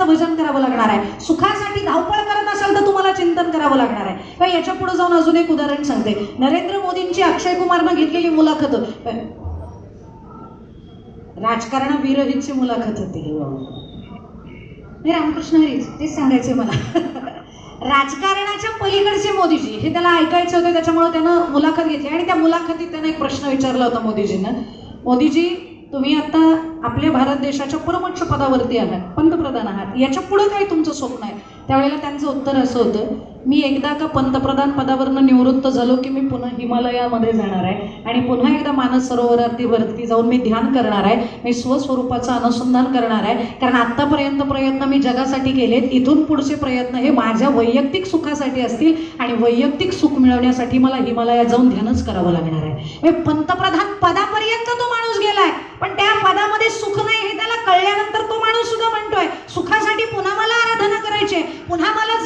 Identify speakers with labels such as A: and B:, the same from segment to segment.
A: तर भजन करावं लागणार आहे. सुखासाठी धावपळ करत असाल तर तुम्हाला चिंतन करावं लागणार आहे. किंवा याच्यापुढे जाऊन अजून एक उदाहरण सांगते. नरेंद्र मोदींची अक्षय कुमारनं घेतलेली मुलाखत. राजकारण विरहितची मुलाखत होती. नाही रामकृष्ण हरीच तेच सांगायचे मला. राजकारणाच्या पलीकडचे मोदीजी. हे त्याला ऐकायचं होतं त्याच्यामुळे त्यानं मुलाखत घेतली. आणि त्या मुलाखतीत त्यानं एक प्रश्न विचारला होता मोदीजींना. मोदीजी तुम्ही आता आपल्या भारत देशाच्या परमोच्च पदावरती आहात पंतप्रधान आहात. याच्या पुढं काय तुमचं स्वप्न आहे? त्यावेळेला त्यांचं उत्तर असं होतं मी एकदा का पंतप्रधान पदावरनं निवृत्त झालो की मी पुन्हा हिमालयामध्ये जाणार आहे आणि पुन्हा एकदा मानस सरोवरावरती वरती जाऊन मी ध्यान करणार आहे मी स्वस्वरूपाचं अनुसंधान करणार आहे कारण आत्तापर्यंत प्रयत्न मी जगासाठी केलेत इथून पुढचे प्रयत्न हे माझ्या वैयक्तिक सुखासाठी असतील आणि वैयक्तिक सुख मिळवण्यासाठी मला हिमालयात जाऊन ध्यानच करावं लागणार आहे. म्हणजे पंतप्रधान पदापर्यंत तो माणूस गेलाय पण त्या पदामध्ये सुख नाही हे त्याला कळल्यानंतर तो माणूस सुद्धा म्हणतोय सुखासाठी पुन्हा मला आराधना करायची आहे पुन्हा मला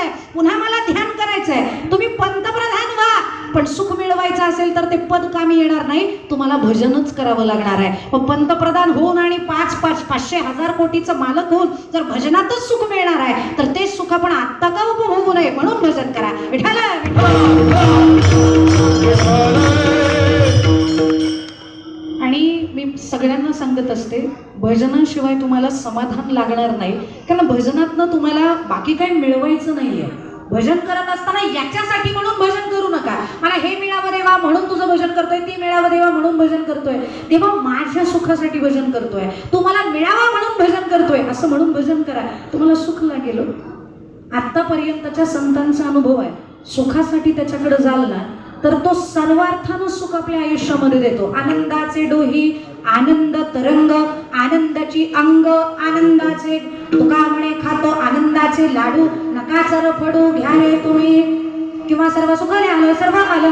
A: करायचंय. पुन्हा मला ध्यान करायचंय. तुम्ही पंतप्रधान व्हा. पण सुख मिळवायचं असेल तर ते पद कामी येणार नाही. तुम्हाला भजनच करावं लागणार आहे. मग पंतप्रधान होऊन आणि पाच पाच पाचशे हजार कोटीचं मालक होऊन जर भजनातच सुख मिळणार आहे तर ते सुख आपण आत्ता का उपभोगू नये? म्हणून भजन करा. विठाला भजनाशिवाय तुम्हाला समाधान लागणार नाही. कारण भजनातनं तुम्हाला बाकी काही मिळवायचं नाहीये. भजन करत असताना याच्यासाठी म्हणून भजन करू नका. मला हे मिळावं देवा म्हणून तुझं भजन करतोय ते मिळावं देवा म्हणून भजन करतोय. तेव्हा माझ्या सुखासाठी भजन करतोय. तुम्हाला मिळावा म्हणून भजन करतोय असं म्हणून भजन करा. तुम्हाला सुख लागेल हो. आत्तापर्यंतच्या संतांचा अनुभव आहे. सुखासाठी त्याच्याकडे जाल ना तर तो सर्वार्थानं सुख आपल्या आयुष्यामध्ये देतो. आनंदाचे डोही आनंद तरंग आनंदाची अंग आनंदाचे तुका म्हणे खातो आनंदाचे लाडू नका सर फडू घ्या रे तुम्ही. किंवा सर्व सुखाने आलं सर्व आलं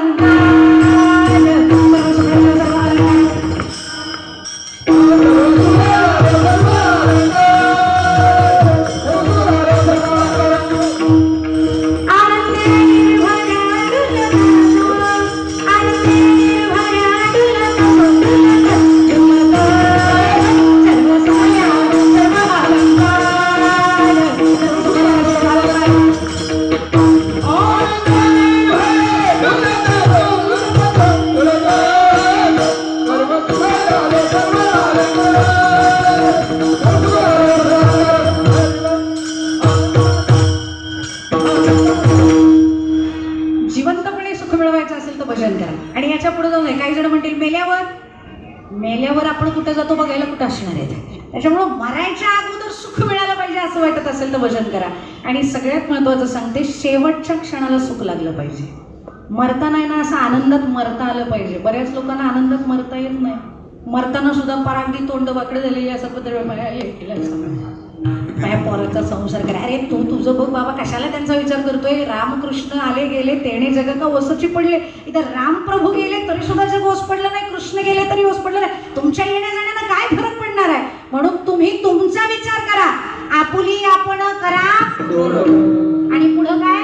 A: जिवंतपणे सुख मिळवायचं असेल तर भजन करा. आणि याच्यापुढे जाऊ नये काही जण म्हणतील मेल्यावर? मेल्यावर आपण कुठे जातो बघायला कुठं असणार आहे त्याच्यामुळं मरायच्या अगोदर सुख मिळालं पाहिजे असं वाटत असेल तर भजन करा. आणि सगळ्यात महत्त्वाचं सांगते शेवटच्या क्षणाला सुख लागलं पाहिजे. मरताना ना असं आनंदात मरता आलं पाहिजे. बऱ्याच लोकांना आनंदात मरता येत नाही. मरताना सुद्धा पार अगदी तोंड वाकडे झालेली असं पत्र माझ्या पोराचा संसार करा. अरे तू तुझं बघ बाबा कशाला त्यांचा विचार करतोय? रामकृष्ण आले गेले तेणे जग का ओसची पडले. इथं रामप्रभू गेले तरी सुद्धा जग ओस पडलं नाही. कृष्ण गेले तरी ओस पडलं नाही. तुमच्या येण्या जाण्यानं काय फरक पडणार आहे? म्हणून तुम्ही तुमचा विचार करा. आपुली आपण करा. आणि पुढं काय?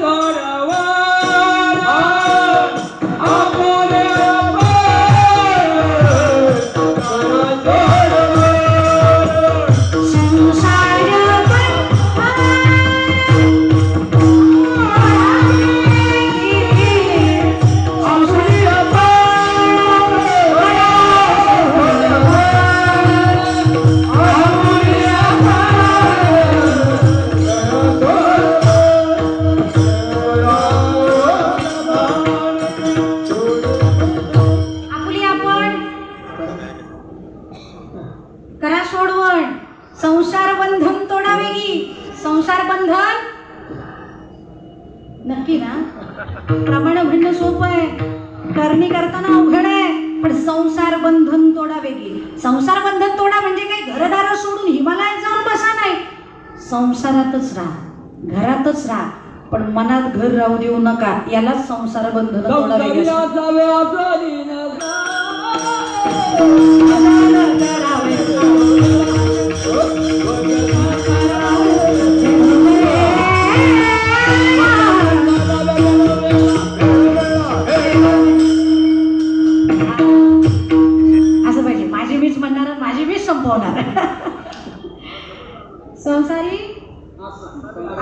B: करा
A: तोडावे की संसार बंधन? नक्की ना? प्रमाण म्हणणं सोपं आहे. करणी करताना अवघड आहे. पण संसार बंधन तोडावे की संसार बंधन तोडा म्हणजे काही घरदार सोडून हिमालयात जाऊन बसा नाही. संसारातच राहा. घरातच राहा. पण मनात घर राहू देऊ नका. यालाच संसार बंधन तोडावे. होणार. संसारी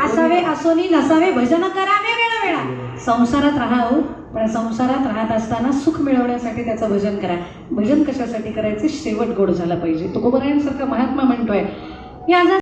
A: असावे असोनी नसावे भजन करावे वेळा संसारात राहा पण संसारात राहत असताना सुख मिळवण्यासाठी त्याचं भजन करा. भजन कशासाठी करायचे? शेवट गोड झाला पाहिजे. तुकोबरायांसारखा महात्मा म्हणतोय या